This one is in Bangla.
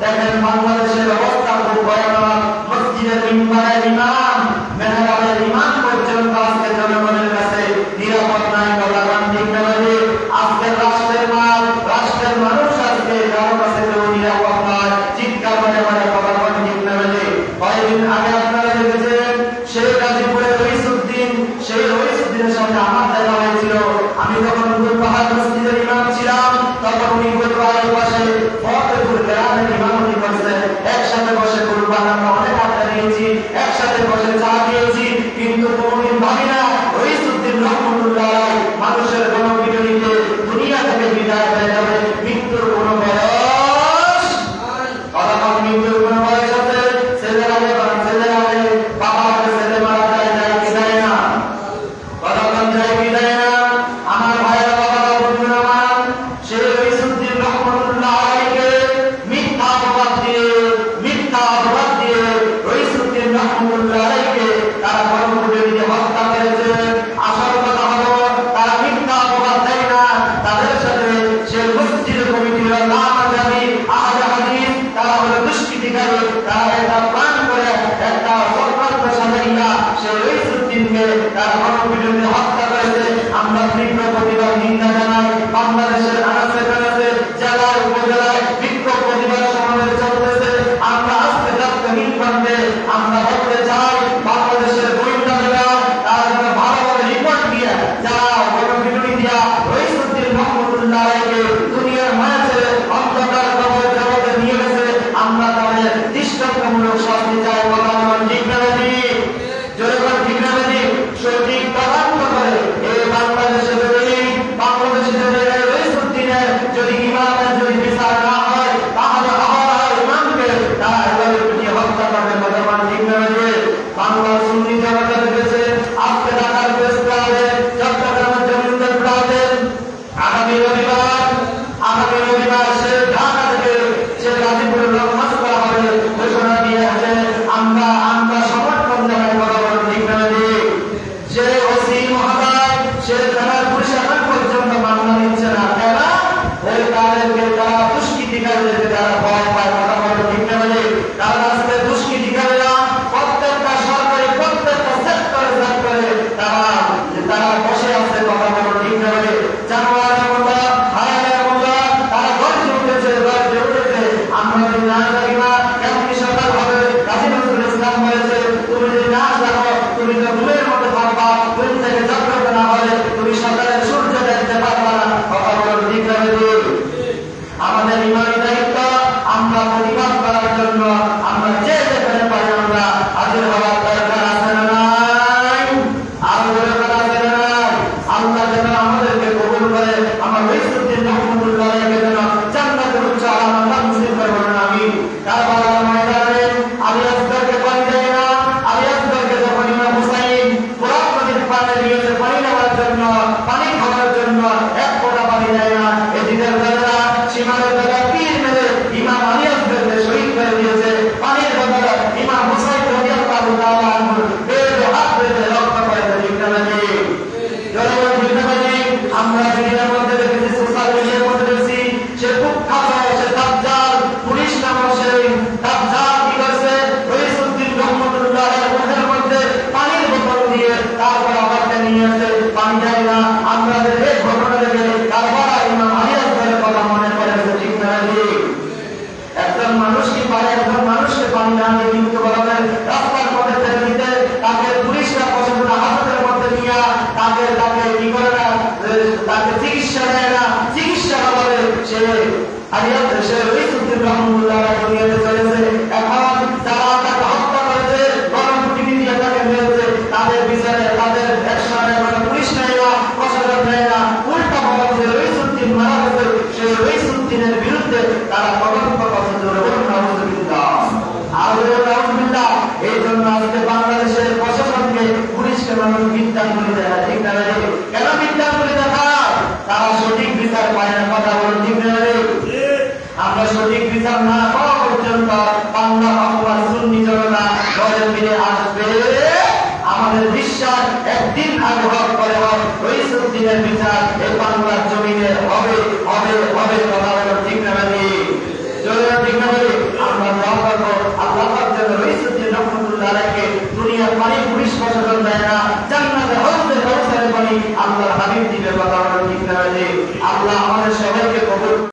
দেখেন বাংলাদেশ তার মানবীরকে হত্যা করেছে, আমরা তীব্র প্রতিবাদ, নিন্দা জানাই। বাংলাদেশের আনাচে কানাচে জেলা উপজেলায় বিক্ষোভ প্রতিবাদ সমাবেশ চলতেছে। আমরা আজকে থাকতে নির্বান্ধে আমরা বলতে চাই দৃষ্টান্তমূলক শাস্তি চাই। ஒரு காலம் cara vai বাংলাদেশের প্রশাসনকে পুলিশকে মানুষ বিদ্যা করে দেয়, ঠিক না কেন বিদ্যা করে দেখায় তারা? সঠিক বিচার পায় না, কথা বলেন, ঠিক না আমরা সঠিক বিচার না পাওয়া পর্যন্ত বাংলা অথবা সুন্নি জনতা ঘরের ফিরে আসবে। আমাদের বিশ্বাস একদিন আগে হক করে হক ওই সুদ্দিনের বিচার এই বাংলার জমিনে হবে হবে হবে।